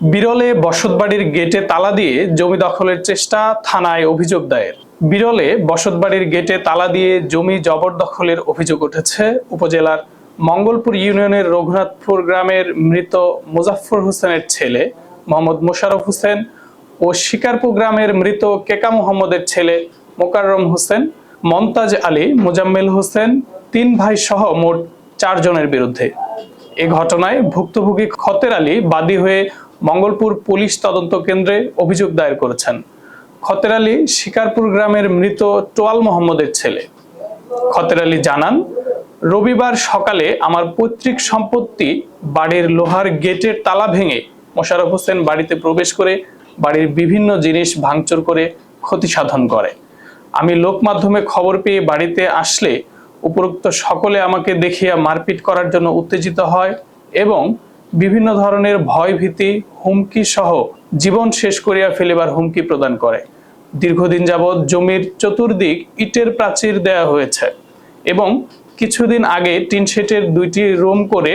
বিরলে বসতবাড়ির গেটে তালা দিয়ে জমি দখলের চেষ্টা থানায় অভিযোগ দায়ের। বিরলে বসতবাড়ির গেটে তালা দিয়ে জমি জবরদখলের অভিযোগ উঠেছে। উপজেলার মঙ্গলপুর ইউনিয়নের রঘুনাথপুর গ্রামের মৃত মুজাফফর হোসেনের ছেলে মোহাম্মদ মোশারফ হোসেন ও শিকারপুর গ্রামের মৃত কেকা মোহাম্মদের ছেলে মোকাররম হোসেন, মমতাজ আলী, মোজাম্মেল হোসেন তিন ভাই সহ মোট চারজনের বিরুদ্ধে। এ ঘটনায় ভুক্তভোগী খতের আলী বাদী হয়ে মঙ্গলপুর পুলিশ তদন্ত কেন্দ্রে অভিযোগ দায়ের করেছেন। খতের আলী শিকারপুর গ্রামের মৃত টোয়াল মোহাম্মদের ছেলে। খতের আলী জানান, রবিবার সকালে আমার পৈতৃক সম্পত্তি বাড়ির লোহার গেটের তালা ভেঙে মোশারফ হোসেন বাড়িতে প্রবেশ করে বাড়ির বিভিন্ন জিনিস ভাঙচুর করে ক্ষতি সাধন করে। আমি লোক মাধ্যমে খবর পেয়ে বাড়িতে আসলে উপরোক্ত সকলে আমাকে দেখিয়া মারপিট করার জন্য উত্তেজিত হয় এবং বিভিন্ন ধরনের ভয় ভীতি হুমকি সহ জীবন শেষ করিয়া ফেলিবার হুমকি প্রদান করে। দীর্ঘদিন যাবৎ জমির চতুর্দিক ইটের প্রাচীর দেয়া হয়েছে এবং কিছুদিন আগে টিন শেটের দুইটি রুম করে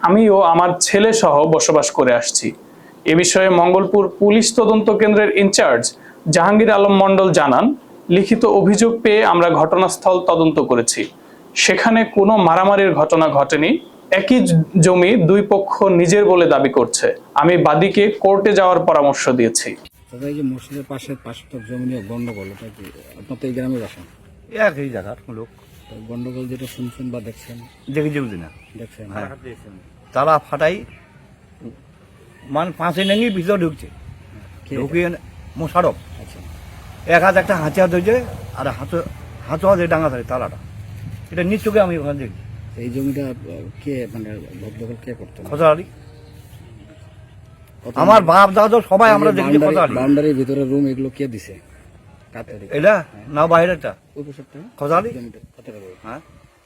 আমি ও আমার ছেলে সহ বসবাস করে আসছি। এ বিষয়ে মঙ্গলপুর পুলিশ তদন্ত কেন্দ্রের ইনচার্জ জাহাঙ্গীর আলম মণ্ডল জানান, লিখিত অভিযোগ পেয়ে আমরা ঘটনাস্থল তদন্ত করেছি। সেখানে কোনো মারামারির ঘটনা ঘটেনি। একই জমি দুই পক্ষ নিজের বলে দাবি করছে। আমি বাদীকে কোর্টে যাওয়ার পরামর্শ দিয়েছি। দাদা এই যে মসজিদের পাশে পাশে তো জমি নিয়ে গন্ডগোল এটা কি আপনার তো এই গ্রামে বাসা? একই জায়গার লোক। গন্ডগোল যেটা শুনছেন বা দেখছেন? দেখে যেমন না। দেখছেন। হ্যাঁ। তালা ফাটাই মান পাঁচে নেঙ্গি ভিতরে ঢুকছে। কে? ঢুকিয়ে মোশারফ। আচ্ছা। এক হাত একটা হাঁচি হাত হয়েছে আর হাত হাত হাতে ডাঙা থাকে তালাটা। এটা নিজ চোখে আমি ওখানে দেখি এই জমিটা কে মানে ভদ্রগোল কে করতেন খোঁজালি আমার বাপ দাদা সবাই আমরা দেখি খোঁজালি বাউন্ডারির ভিতরে রুম এগুলো কে দিছে? এটা? না বাইরেটা ওই পোশাকটা? খোঁজালি জমিটা হ্যাঁ।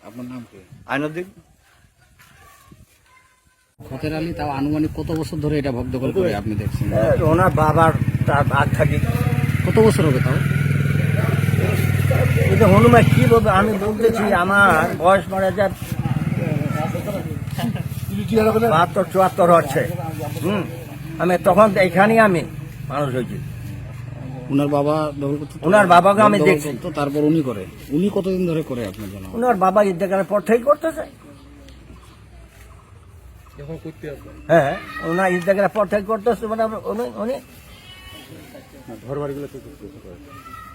আপনার নাম কি? আইনদিক খতের আলী তাও আনুমানিক কত বছর ধরে এটা ভক্তগোল করে আপনি দেখছেন? ওনার বাবার তার আগ থাকি। কত বছর হবে তাও? এটা হনুমান কি বলবে? আমি বলতেছি আমার বয়স মারা যা বাহাত্তর চুয়াত্তর হচ্ছে। হুম। আমি তখন এখানেই আমি মানুষ হয়েছি। উনার বাবা বাবাকে আমি দেখছি। তারপর উনি করে। উনি কতদিন ধরে করে আপনার জানা ওনার বাবা ইন্তেকালের পর থেকেই করতেছে। হ্যাঁ ওনার ইন্তেকালের পর থেকে করতেছে মানে উনি উনি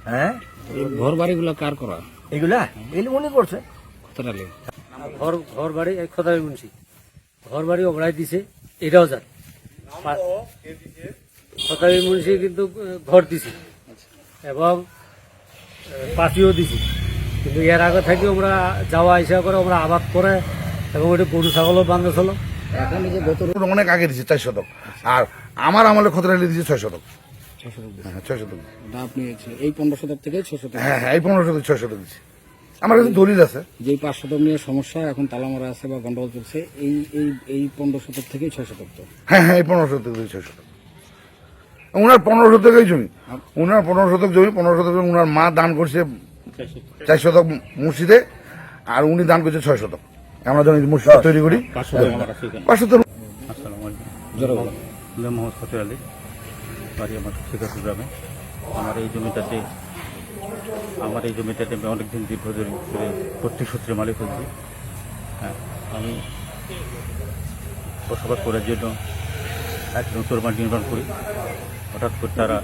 হ্যাঁ? এই ঘর বাড়িগুলো কার করা? এগুলা? এগুলো উনি করছে। ঘর ঘর বাড়ি এক খতারি মুন্সি ঘর বাড়ি ওগড়াই দিছে এটাও যান খতারি মুন্সি কিন্তু ঘর দিছে। এবং পাতিও দিছে। কিন্তু এর আগে থেকে আমরা যাওয়া আসা করে আমরা আবাদ করে এবং ওটা গরু ছাগলও বান্ধা ছিল। অনেক আগে দিচ্ছে চার শতক। আর আমার আমলে খতরালি দিচ্ছে ছয় শতক। ছয় শতক। হ্যাঁ ছয় শতক আপনি এই পনেরো শতক থেকে ছয় শতক হ্যাঁ হ্যাঁ এই পনেরো শতক ছয় শতক দিচ্ছে আমার কাছে দলিল আছে। যেই পাঁচ শতক নিয়ে সমস্যা এখন তালা মারা আছে বা গন্ডগোল চলছে এই এই এই পনেরো শতক থেকেই ছয় শতক তো? হ্যাঁ হ্যাঁ এই পনেরো শতক দিচ্ছে ছয় শতক। ওনার পনেরো শতকেই জমি। ওনার পনেরো শতক জমি পনেরো শতক জমি ওনার মা দান করছে চার শতক মসজিদে আর উনি দান করছে ছয় শতক। আমরা যখন মসজিদ তৈরি করি। মোহাম্মদ ফতের আলী বাড়ি আমার শিকারপুর গ্রামে। আমার এই জমিটাতে আমার এই জমিটাতে আমি অনেকদিন দীর্ঘদিন ধরে প্রত্যেক সূত্রে মালিক হয়েছি। হ্যাঁ আমি বসবাস করার জন্য এক নতুন মাঠ নির্মাণ করি। হঠাৎ করে তারা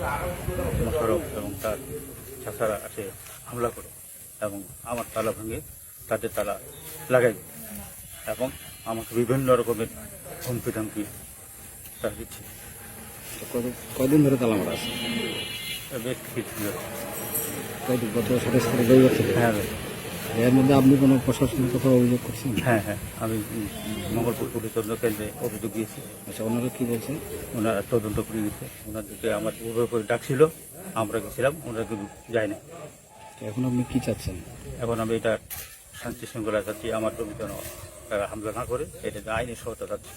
মোশারফ এবং তার চাষারা আসে হামলা করে এবং আমার তালা ভেঙে তাদের তালা লাগাই এবং আমাকে বিভিন্ন রকমের হুমকি ধামকি তারা দিচ্ছে। কয়দিন ধরে তালা মারা আছে? বেশ কিছু কয়দিন গত সাতাশ হ্যাঁ এর মধ্যে আপনি কোনো প্রশাসনের কথা অভিযোগ করছেন? হ্যাঁ হ্যাঁ। আমি মঙ্গলপুর পুলিশ তদন্ত কেন্দ্রে অভিযোগ দিয়েছি। আচ্ছা ওনারা কি বলছেন? ওনারা তদন্ত করে দিচ্ছে ওনাদেরকে আমার উভয় করে ডাকছিল আমরা গেছিলাম ওনারা কিন্তু যায় না এখন আপনি কি চাচ্ছেন? এখন আমি এটা শান্তি শৃঙ্খলা চাচ্ছি আমার জমি যেন তারা হামলা না করে এটা আইনি সহায়তা চাচ্ছি।